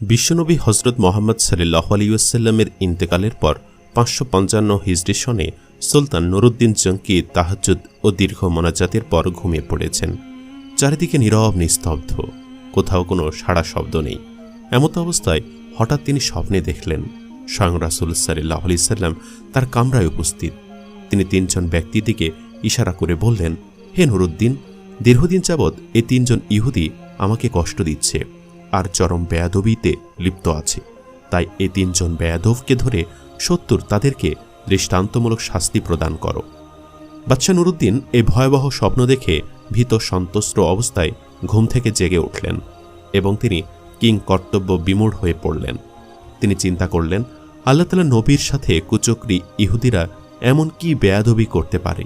বিশ্বনবী হজরত মোহাম্মদ সাল্লাহ আলিউসাল্লামের ইন্তেকালের পর পাঁচশো পঞ্চান্ন হিজরি সনে সুলতান নুরুদ্দিন জঙ্কি তাহাজুদ ও দীর্ঘ মোনাজাতের পর ঘুমিয়ে পড়েছেন। চারিদিকে নীরব, নিস্তব্ধ, কোথাও কোনো সাড়া শব্দ নেই। এমত অবস্থায় হঠাৎ তিনি স্বপ্নে দেখলেন, স্বয়ং রাসুল সাল্লাহ আলি সাল্লাম তার কামরায় উপস্থিত। তিনি তিনজন ব্যক্তির দিকে ইশারা করে বললেন, হে নুরুদ্দিন, দীর্ঘদিন যাবৎ এই তিনজন ইহুদি আমাকে কষ্ট দিচ্ছে। আর চরম বেয়াদবিতে লিপ্ত আছে। তাই এই তিনজন বেয়াদবকে ধরে সত্তর তাদেরকে দৃষ্টান্তমূলক শাস্তি প্রদান করো। বাচ্চা নুরুদ্দিন এই ভয়াবহ স্বপ্ন দেখে ভীত সন্তস্ত্র অবস্থায় ঘুম থেকে জেগে উঠলেন এবং তিনি কিং কর্তব্য বিমূঢ় হয়ে পড়লেন। তিনি চিন্তা করলেন, আল্লাহ তালা নবীর সাথে কুচক্রি ইহুদিরা এমন কি বেয়াদবি করতে পারে?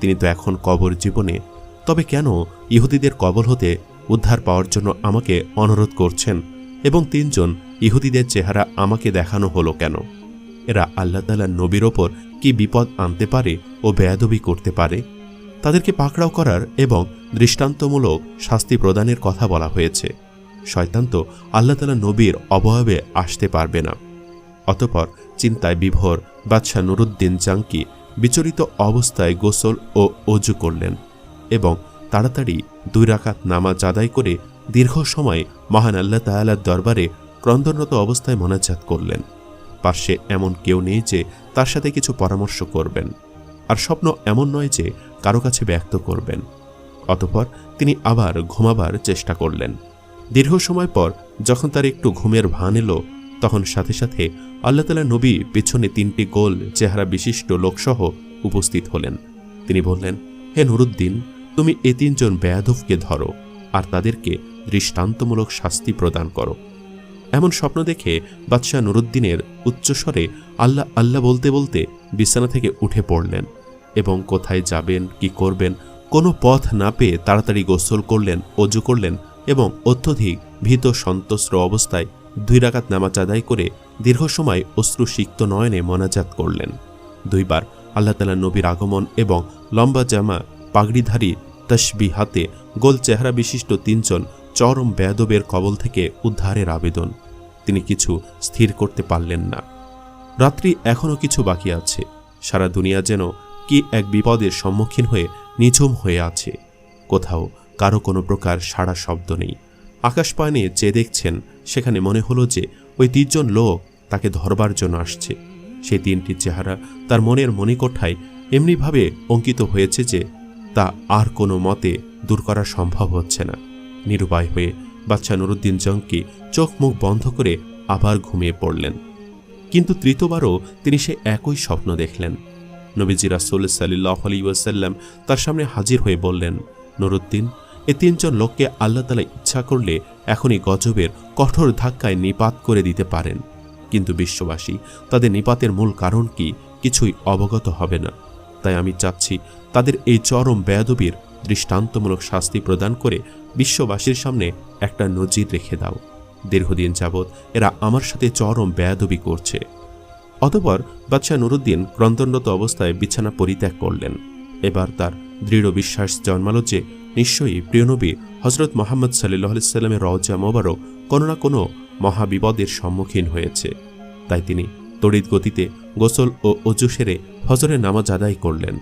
তিনি তো এখন কবর জীবনে, তবে কেন ইহুদিদের কবল হতে উদ্ধার পাওয়ার জন্য আমাকে অনুরোধ করছেন এবং তিনজন ইহুদিদের চেহারা আমাকে দেখানো হলো কেন? এরা আল্লাহ তালা নবীর ওপর কি বিপদ আনতে পারে ও বেয়াদবি করতে পারে? তাদেরকে পাকড়াও করার এবং দৃষ্টান্তমূলক শাস্তি প্রদানের কথা বলা হয়েছে। শয়তান তো আল্লাহ তালা নবীর অবয়বে আসতে পারবে না। অতপর চিন্তায় বিভোর বাদশাহ নুরুদ্দিন জাঙ্কি বিচলিত অবস্থায় গোসল ও অজু করলেন এবং তাড়াতাড়ি দুই রাকাত নামাজ আদায় করে দীর্ঘ সময় মহান আল্লাহ তাআলার দরবারে ক্রন্দনরত অবস্থায় মোনাজাত করলেন। পার্শ্বে এমন কেউ নেই যে তার সাথে কিছু পরামর্শ করবেন। আর স্বপ্ন এমন নয় যে কারও কাছে ব্যক্ত করবেন। অতপর তিনি আবার ঘুমাবার চেষ্টা করলেন। দীর্ঘ সময় পর যখন তার একটু ঘুমের ভান এলো, তখন সাথে সাথে আল্লাহ তালা নবী পেছনে তিনটি গোল চেহারা বিশিষ্ট লোকসহ উপস্থিত হলেন। তিনি বললেন, হে নুরুদ্দিন তুমি এ তিনজন বেয়াদবকে ধরো আর তাদেরকে দৃষ্টান্তমূলক শাস্তি প্রদান করো। এমন স্বপ্ন দেখে বাদশাহ নুরুদ্দিনের উচ্চস্বরে আল্লাহ আল্লাহ বলতে বলতে বিছানা থেকে উঠে পড়লেন এবং কোথায় যাবেন, কি করবেন, কোনো পথ না পেয়ে তাড়াতাড়ি গোসল করলেন, অজু করলেন এবং অত্যধিক ভীত সন্তস্র অবস্থায় দুই রাকাত নামাজ আদায় করে দীর্ঘ সময় অশ্রুসিক্ত নয়নে মনাজাত করলেন। দুইবার আল্লাহ তালা নবীর আগমন এবং লম্বা জামা পাগড়িধারী তসবি হাতে গোল চেহারা বিশিষ্ট তিনজন চরম বেদবের কবল থেকে উদ্ধারের আবেদন। তিনি কিছু স্থির করতে পারলেন না। রাত্রি এখনও কিছু বাকি আছে। সারা দুনিয়া যেন কি এক বিপদের সম্মুখীন হয়ে নিঝুম হয়ে আছে। কোথাও কারও কোনো প্রকার সাড়া শব্দ নেই। আকাশ পানে চেয়ে দেখছেন, সেখানে মনে হলো যে ওই তিনজন লোক তাকে ধরবার জন্য আসছে। সেই তিনটি চেহারা তার মনের মণিকোঠায় এমনিভাবে অঙ্কিত হয়েছে যে তা আর কোনো মতে দূর করা সম্ভব হচ্ছে না। নিরুপায় হয়ে বাচ্চা নুরুদ্দিন জঙ্কি চোখ মুখ বন্ধ করে আবার ঘুমিয়ে পড়লেন। কিন্তু তৃতীয়বারও তিনি সে একই স্বপ্ন দেখলেন। নবীজি রাসুল সাল্লাহ আলী ওয়াসাল্লাম তার সামনে হাজির হয়ে বললেন, নুরুদ্দিন, এ তিনজন লোককে আল্লাহ তালা ইচ্ছা করলে এখনই গজবের কঠোর ধাক্কায় নিপাত করে দিতে পারেন। কিন্তু বিশ্ববাসী, তাদের নিপাতের মূল কারণ কি কিছুই অবগত হবে না। তাই আমি চাচ্ছি তাদের এই চরম বেয়াদবির দৃষ্টান্তমূলক শাস্তি প্রদান করে বিশ্ববাসীর সামনে একটা নজির রেখে দাও। দীর্ঘদিন যাবৎ এরা আমার সাথে চরম বেয়াদবি করছে। অতপর বাদশাহ নুরুদ্দিন ক্রন্দনরত অবস্থায় বিছানা পরিত্যাগ করলেন। এবার তার দৃঢ় বিশ্বাস জন্মালো যে নিশ্চয়ই প্রিয়নবী হজরত মোহাম্মদ সাল্লাহ সাল্লামের রওজা মোবারক কোনো না কোনো মহাবিপদের সম্মুখীন হয়েছে। তাই তিনি তড়িৎ গতিতে গোসল ও অজু সেরে ফজরের নামাজ আদায় করলেন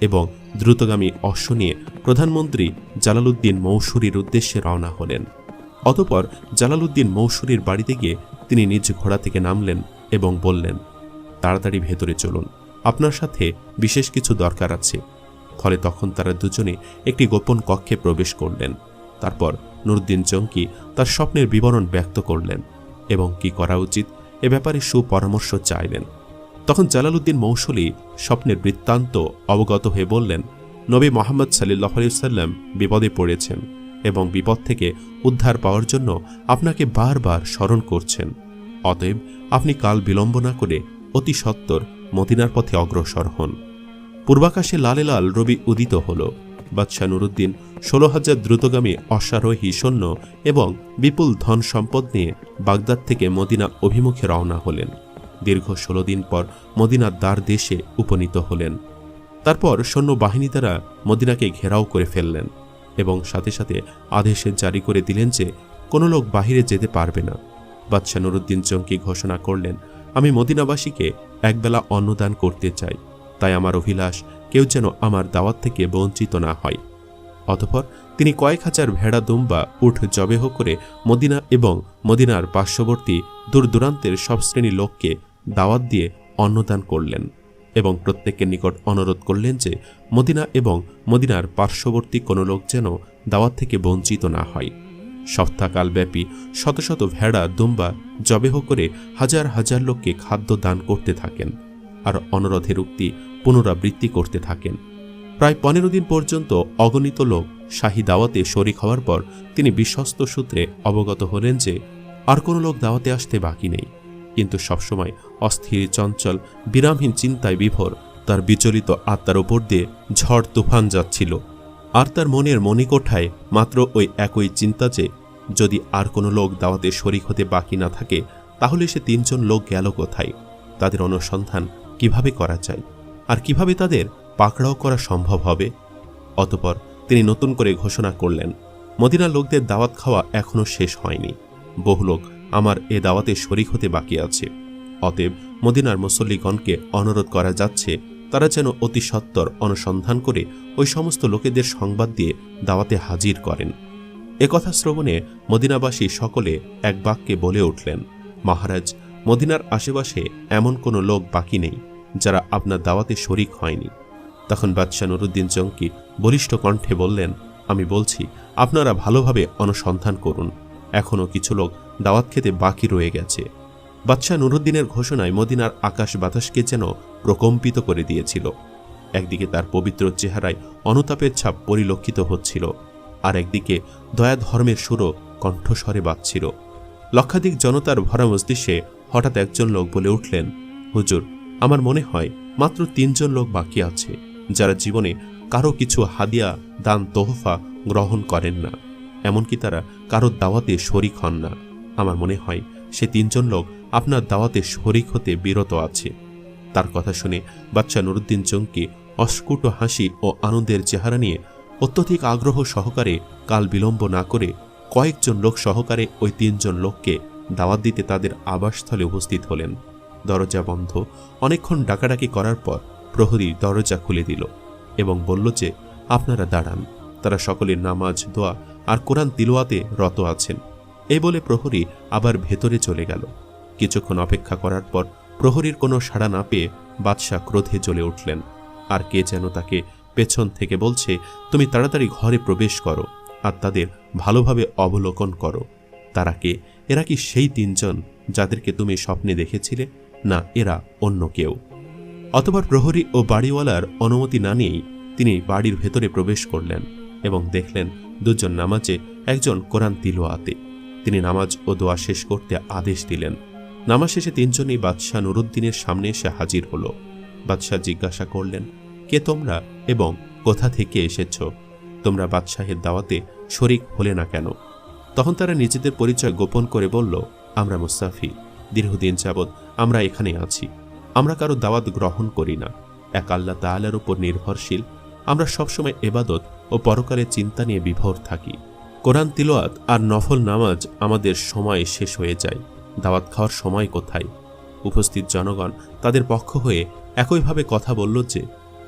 এবং দ্রুতগামী অশ্ব নিয়ে প্রধানমন্ত্রী জালালউদ্দিন মৌসুরীর উদ্দেশ্যে রওনা হলেন। অতপর জালালউদ্দিন মৌসুরীর বাড়িতে গিয়ে তিনি নিজ ঘোড়া থেকে নামলেন এবং বললেন, তাড়াতাড়ি ভেতরে চলুন, আপনার সাথে বিশেষ কিছু দরকার আছে। ফলে তখন তারা দুজনে একটি গোপন কক্ষে প্রবেশ করলেন। তারপর নুরুদ্দিন চঙ্কি তার স্বপ্নের বিবরণ ব্যক্ত করলেন এবং কি করা উচিত এ ব্যাপারে সুপরামর্শ চাইলেন। তখন জালালউদ্দিন মৌসুলি স্বপ্নের বৃত্তান্ত অবগত হয়ে বললেন, নবী মোহাম্মদ সাল্লাহ সাল্লাম বিপদে পড়েছেন এবং বিপদ থেকে উদ্ধার পাওয়ার জন্য আপনাকে বারবার স্মরণ করছেন। অতএব আপনি কাল বিলম্ব না করে অতি সত্বর মদিনার পথে অগ্রসর হন। পূর্বাকাশে লালে লাল রবি উদিত হল। বাদশাহ নুরুদ্দিন ষোলো হাজার দ্রুতগামী অশ্বারোহী সৈন্য এবং বিপুল ধন সম্পদ নিয়ে বাগদাদ থেকে মদিনা অভিমুখে রওনা হলেন। দীর্ঘ ষোলো দিন পর মদিনার দ্বার দেশে উপনীত হলেন। তারপর সৈন্য বাহিনী দ্বারা মদিনাকে ঘেরাও করে ফেললেন এবং সাথে সাথে আদেশে জারি করে দিলেন যে কোনো লোক বাহিরে যেতে পারবে না। বাদশাহ নুরুদ্দিন জঙ্কি ঘোষণা করলেন, আমি মদিনাবাসীকে একবেলা অন্নদান করতে চাই। তাই আমার অভিলাষ কেউ যেন আমার দাওয়াত থেকে বঞ্চিত না হয়। অতঃপর তিনি কয়েক হাজার ভেড়া দুম্বা, উঠ জবেহ করে মদিনা এবং মদিনার পার্শ্ববর্তী দূর দূরান্তের সব শ্রেণির লোককে দাওয়াত দিয়ে অন্নদান করলেন এবং প্রত্যেকের নিকট অনুরোধ করলেন যে মদিনা এবং মদিনার পার্শ্ববর্তী কোনো লোক যেন দাওয়াত থেকে বঞ্চিত না হয়। সপ্তাহকালব্যাপী শত শত ভেড়া, দুম্বা জবেহ করে হাজার হাজার লোককে খাদ্য দান করতে থাকেন। আর অনুরোধের উক্তি পুনরাবৃত্তি করতে থাকেন। প্রায় পনেরো দিন পর্যন্ত অগণিত লোক শাহী দাওয়াতে শরিক হওয়ার পর তিনি বিশ্বস্ত সূত্রে অবগত হলেন যে আর কোনো লোক দাওয়াতে আসতে বাকি নেই। কিন্তু সবসময় অস্থির, চঞ্চল, বিরামহীন চিন্তায় বিভোর তার বিচলিত আত্মার ওপর দিয়ে ঝড় তুফান যাচ্ছিল। আর তার মনের মণিকোঠায় মাত্র ওই একই চিন্তা যে যদি আর কোনো লোক দাওয়াতে শরিক হতে বাকি না থাকে, তাহলে সে তিনজন লোক গেল কোথায়? তাদের অনুসন্ধান কীভাবে করা যায়? আর কীভাবে তাদের পাকড়াও করা সম্ভব হবে? অতপর তিনি নতুন করে ঘোষণা করলেন মদিনা লোকদের দাওয়াত খাওয়া এখনও শেষ হয়নি। বহু লোক আমার এ দাওয়াতে শরিক হতে বাকি আছে। অতএব মদিনার মুসল্লিগণকে অনুরোধ করা যাচ্ছে, তারা যেন অতি সত্বর অনুসন্ধান করে ওই সমস্ত লোকেদের সংবাদ দিয়ে দাওয়াতে হাজির করেন। একথা শ্রবণে মদিনাবাসী সকলে এক বাক্যে বলে উঠলেন, মহারাজ মদিনার আশেপাশে এমন কোনো লোক বাকি নেই যারা আপনার দাওয়াতে শরিক হয়নি। তখন বাদশাহ নুরুদ্দিন জঙ্কি বলিষ্ঠ কণ্ঠে বললেন, আমি বলছি, আপনারা ভালোভাবে অনুসন্ধান করুন। এখনও কিছু লোক দাওয়াত খেতে বাকি রয়ে গেছে। বাদশাহ নুরুদ্দিনের ঘোষণায় মদিনার আকাশ বাতাসকে যেন প্রকম্পিত করে দিয়েছিল। একদিকে তার পবিত্র চেহারায় অনুতাপের ছাপ পরিলক্ষিত হচ্ছিল, আর একদিকে দয়া ধর্মের সুরও কণ্ঠস্বরে বাজছিল। লক্ষাধিক জনতার ভরা মস্তিষ্কে হঠাৎ একজন লোক বলে উঠলেন, হুজুর, আমার মনে হয় মাত্র তিনজন লোক বাকি আছে, যারা জীবনে কারও কিছু হাদিয়া, দান, তোহফা গ্রহণ করেন না। এমনকি তারা কারও দাওয়াতে শরিক হন না। আমার মনে হয় সে তিনজন লোক আপনার দাওয়াতে শরিক হতে বিরত আছে। তার কথা শুনে বাচ্চা নুরুদ্দিন জঙ্কি অস্কুট হাসি ও আনন্দের চেহারা নিয়ে অত্যধিক আগ্রহ সহকারে কাল বিলম্ব না করে কয়েকজন লোক সহকারে ওই তিনজন লোককে দাওয়াত দিতে তাদের আবাসস্থলে উপস্থিত হলেন। দরজা বন্ধ। অনেকক্ষণ ডাকাডাকি করার পর প্রহরী দরজা খুলে দিল এবং বলল যে, আপনারা দাঁড়ান। তারা সকলে নামাজ, দোয়া আর কোরআন তিলোয়াতে রত আছেন। এই বলে প্রহরী আবার ভেতরে চলে গেল। কিছুক্ষণ অপেক্ষা করার পর প্রহরীর কোনো সাড়া না পেয়ে বাদশাহ ক্রোধে জ্বলে উঠলেন। আর কে যেন তাকে পেছন থেকে বলছে, তুমি তাড়াতাড়ি ঘরে প্রবেশ করো আর তাদের ভালোভাবে অবলোকন করো। তারা কে? এরা কি সেই তিনজন যাদেরকে তুমি স্বপ্নে দেখেছিলে, না এরা অন্য কেউ? অতবার প্রহরী ও বাড়িওয়ালার অনুমতি না নিয়েই তিনি বাড়ির ভেতরে প্রবেশ করলেন এবং দেখলেন দুজন নামাজে একজন কোরআন তিলোয়াতে। তিনি নামাজ ও দোয়া শেষ করতে আদেশ দিলেন। নামাজ শেষে তিনজনই বাদশাহ নুরুদ্দিনের সামনে এসে হাজির হল। বাদশাহ জিজ্ঞাসা করলেন, কে তোমরা এবং কোথা থেকে এসেছ? তোমরা বাদশাহের দাওয়াতে শরিক হলে না কেন? তখন তারা নিজেদের পরিচয় গোপন করে বলল, আমরা মুস্তাফি দীর্ঘদিন যাবৎ আমরা এখানে আছি। আমরা কারও দাওয়াত গ্রহণ করি না। এক আল্লাহ তাআলার উপর নির্ভরশীল। আমরা সবসময় এবাদত ও পরকালের চিন্তা নিয়ে বিভোর থাকি। কোরআন তিলোয়াত আর নফল নামাজ আমাদের সময় শেষ হয়ে যায়। দাওয়াত খাওয়ার সময় কোথায়? উপস্থিত জনগণ তাদের পক্ষ হয়ে একইভাবে কথা বলল যে,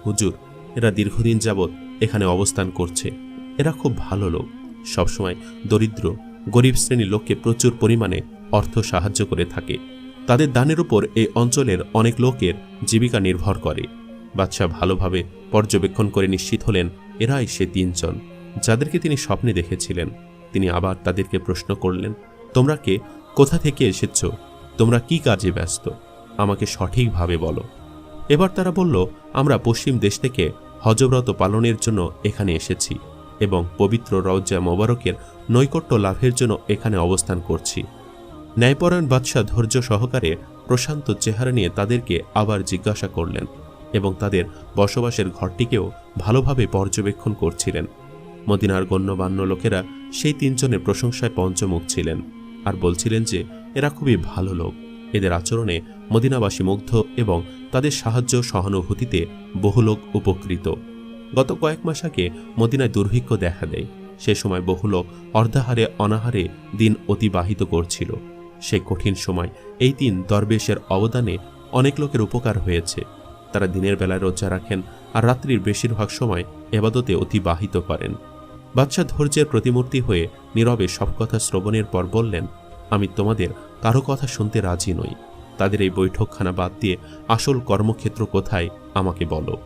হুজুর, এরা দীর্ঘদিন যাবৎ এখানে অবস্থান করছে। এরা খুব ভালো লোক। সবসময় দরিদ্র, গরিব শ্রেণির লোককে প্রচুর পরিমাণে অর্থ সাহায্য করে থাকে। তাদের দানের উপর এই অঞ্চলের অনেক লোকের জীবিকা নির্ভর করে। বাদশাহ ভালোভাবে পর্যবেক্ষণ করে নিশ্চিত হলেন, এরাই সে তিনজন, যাদেরকে তিনি স্বপ্নে দেখেছিলেন। তিনি আবার তাদেরকে প্রশ্ন করলেন, তোমরা কে? কোথা থেকে এসেছ? তোমরা কি কাজে ব্যস্ত? আমাকে সঠিকভাবে বলো। এবার তারা বলল, আমরা পশ্চিম দেশ থেকে হজব্রত পালনের জন্য এখানে এসেছি। এবং পবিত্র রওজা মোবারকের নৈকট্য লাভের জন্য এখানে অবস্থান করছি। ন্যায়পরায়ণ বাদশাহ ধৈর্য সহকারে প্রশান্ত চেহারা নিয়ে তাদেরকে আবার জিজ্ঞাসা করলেন এবং তাদের বসবাসের ঘরটিকেও ভালোভাবে পর্যবেক্ষণ করছিলেন। মদিনার গণ্যমান্য লোকেরা সেই তিনজনের প্রশংসায় পঞ্চমুখ ছিলেন আর বলছিলেন যে, এরা খুবই ভালো লোক। এদের আচরণে মদিনাবাসী মুগ্ধ এবং তাদের সাহায্য সহানুভূতিতে বহু লোক উপকৃত। গত কয়েক মাস আগে মদিনায় দুর্ভিক্ষ দেখা দেয়। সে সময় বহু লোক অর্ধাহারে অনাহারে দিন অতিবাহিত করছিল। সেই কঠিন সময় এই তিন দরবেশের অবদানে অনেক লোকের উপকার হয়েছে। তারা দিনের বেলায় রোজা রাখেন আর রাত্রির বেশিরভাগ সময় এবাদতে অতিবাহিত করেন। বাদশাহ ধৈর্যের প্রতিমূর্তি হয়ে নীরবে সব কথা শ্রবণের পর বললেন, আমি তোমাদের কারও কথা শুনতে রাজি নই। তাদের এই বৈঠকখানা বাদ দিয়ে আসল কর্মক্ষেত্র কোথায় আমাকে বলো।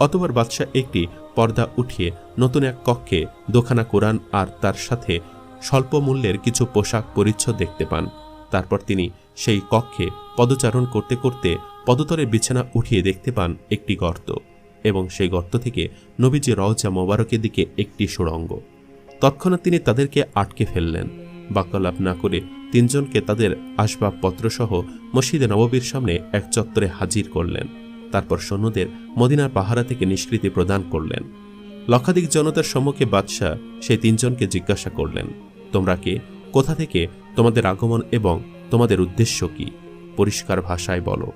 অতবার বাদশাহ একটি পর্দা উঠিয়ে নতুন এক কক্ষে দোখানা কোরআন আর তার সাথে স্বল্প মূল্যের কিছু পোশাক পরিচ্ছদ দেখতে পান। তারপর তিনি সেই কক্ষে পদচারণ করতে করতে পদতরে বিছানা উঠিয়ে দেখতে পান একটি গর্ত এবং সেই গর্ত থেকে নবীজি রওজা মোবারকের দিকে একটি সুড়ঙ্গ। তৎক্ষণাৎ তিনি তাদেরকে আটকে ফেললেন। বাক্যলাপ না করে তিনজনকে তাদের আসবাবপত্রসহ মসজিদে নববীর সামনে এক চত্বরে হাজির করলেন। তারপর সৈন্যদের মদিনার পাহারা থেকে নিষ্কৃতি প্রদান করলেন। লক্ষাধিক জনতার সম্মুখে বাদশাহ সেই তিনজনকে জিজ্ঞাসা করলেন, তোমরা কে? কোথা থেকে? তোমাদের আগমন এবং তোমাদের উদ্দেশ্য কি? পরিষ্কার ভাষায় বলো।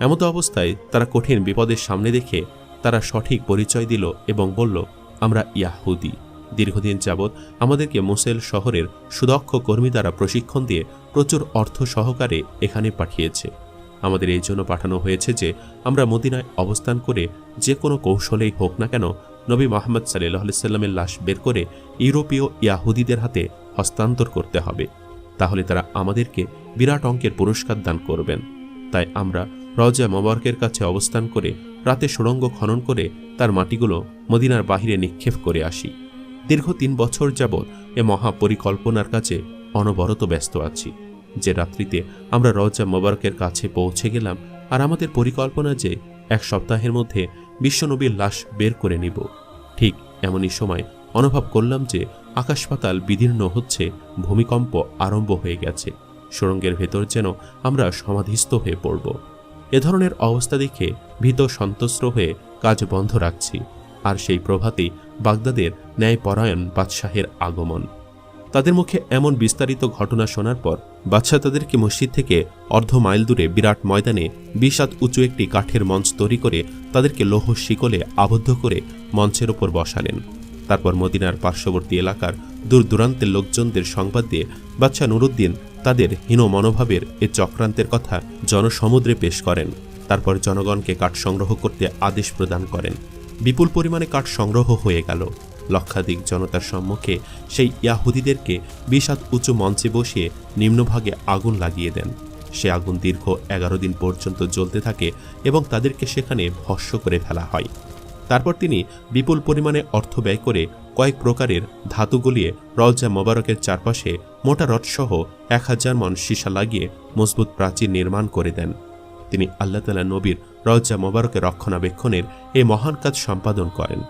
এমতো অবস্থায় তারা কঠিন বিপদের সামনে দেখে তারা সঠিক পরিচয় দিল এবং বলল, আমরা ইয়াহুদি। দীর্ঘদিন যাবৎ আমাদেরকে মোসেল শহরের সুদক্ষ কর্মী দ্বারা প্রশিক্ষণ দিয়ে প্রচুর অর্থ সহকারে এখানে পাঠিয়েছে। আমাদের এই জন্য পাঠানো হয়েছে যে আমরা মদিনায় অবস্থান করে যে কোনো কৌশলেই হোক না কেন নবী মোহাম্মদ সাল্লাহ সাল্লামের লাশ বের করে ইউরোপীয় ইয়াহুদিদের হাতে হস্তান্তর করতে হবে। তাহলে তারা আমাদেরকে বিরাট অঙ্কের পুরস্কার দান করবেন। তাই আমরা রজা মোবারকের কাছে অবস্থান করে রাতে সুড়ঙ্গ খনন করে তার মাটিগুলো মদিনার বাহিরে নিক্ষেপ করে আসি। দীর্ঘ তিন বছর যাবৎ এ মহাপরিকল্পনার কাছে অনবরত ব্যস্ত আছি। যে রাত্রিতে আমরা রজা মোবারকের কাছে পৌঁছে গেলাম আর আমাদের পরিকল্পনা যে এক সপ্তাহের মধ্যে বিশ্বনবীর লাশ বের করে নিব। ঠিক এমনই সময় অনুভব করলাম যে আকাশ পাতাল বিদীর্ণ হচ্ছে, ভূমিকম্প আরম্ভ হয়ে গেছে। সুড়ঙ্গের ভেতর যেন আমরা সমাধিস্থ হয়ে পড়ব। এ ধরনের অবস্থা দেখে ভীত সন্ত্রস্ত হয়ে কাজ বন্ধ রাখছি। আর সেই প্রভাতেই বাগদাদের ন্যায়পরায়ণ বাদশাহের আগমন। তাদের মুখে এমন বিস্তারিত ঘটনা শোনার পর বাদশাহ তাদেরকে মসজিদ থেকে অর্ধ মাইল দূরে বিরাট ময়দানে বিশাত উঁচু একটি কাঠের মঞ্চ তৈরি করে তাদেরকে লৌহ শিকলে আবদ্ধ করে মঞ্চের ওপর বসালেন। তারপর মদিনার পার্শ্ববর্তী এলাকার দূর দূরান্তের লোকজনদের সংবাদ দিয়ে বাদশাহ নুরুদ্দিন তাদের হীন মনোভাবের এ চক্রান্তের কথা জনসমুদ্রে পেশ করেন। তারপর জনগণকে কাঠ সংগ্রহ করতে আদেশ প্রদান করেন। বিপুল পরিমাণে কাঠ সংগ্রহ হয়ে গেল। লক্ষাধিক জনতার সম্মুখে সেই ইয়াহুদিদেরকে বিষাদ উঁচু মঞ্চে বসিয়ে নিম্নভাগে আগুন লাগিয়ে দেন। সে আগুন দীর্ঘ এগারো দিন পর্যন্ত জ্বলতে থাকে এবং তাদেরকে সেখানে ভস্য করে ফেলা হয়। তারপর তিনি বিপুল পরিমাণে অর্থ ব্যয় করে কয়েক প্রকারের ধাতু গলিয়ে রওজা মোবারকের চারপাশে মোটা রথসহ এক হাজার মন সীসা লাগিয়ে মজবুত প্রাচীর নির্মাণ করে দেন। তিনি আল্লাহ তালা নবীর রওজা মোবারকের রক্ষণাবেক্ষণের এই মহান কাজ সম্পাদন করেন।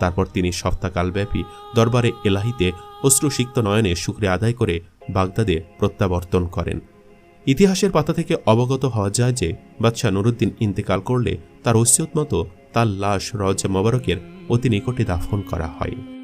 তারপর তিনি সপ্তাহকালব্যাপী দরবারে এলাহিতে অশ্রুসিক্ত নয়নে শুক্রিয়া আদায় করে বাগদাদে প্রত্যাবর্তন করেন। ইতিহাসের পাতা থেকে অবগত হওয়া যায় যে বাদশাহ নুরুদ্দিন ইন্তেকাল করলে তার ঐসিয়ত মতো তার লাশ রজ মোবারকের অতি নিকটে দাফন করা হয়।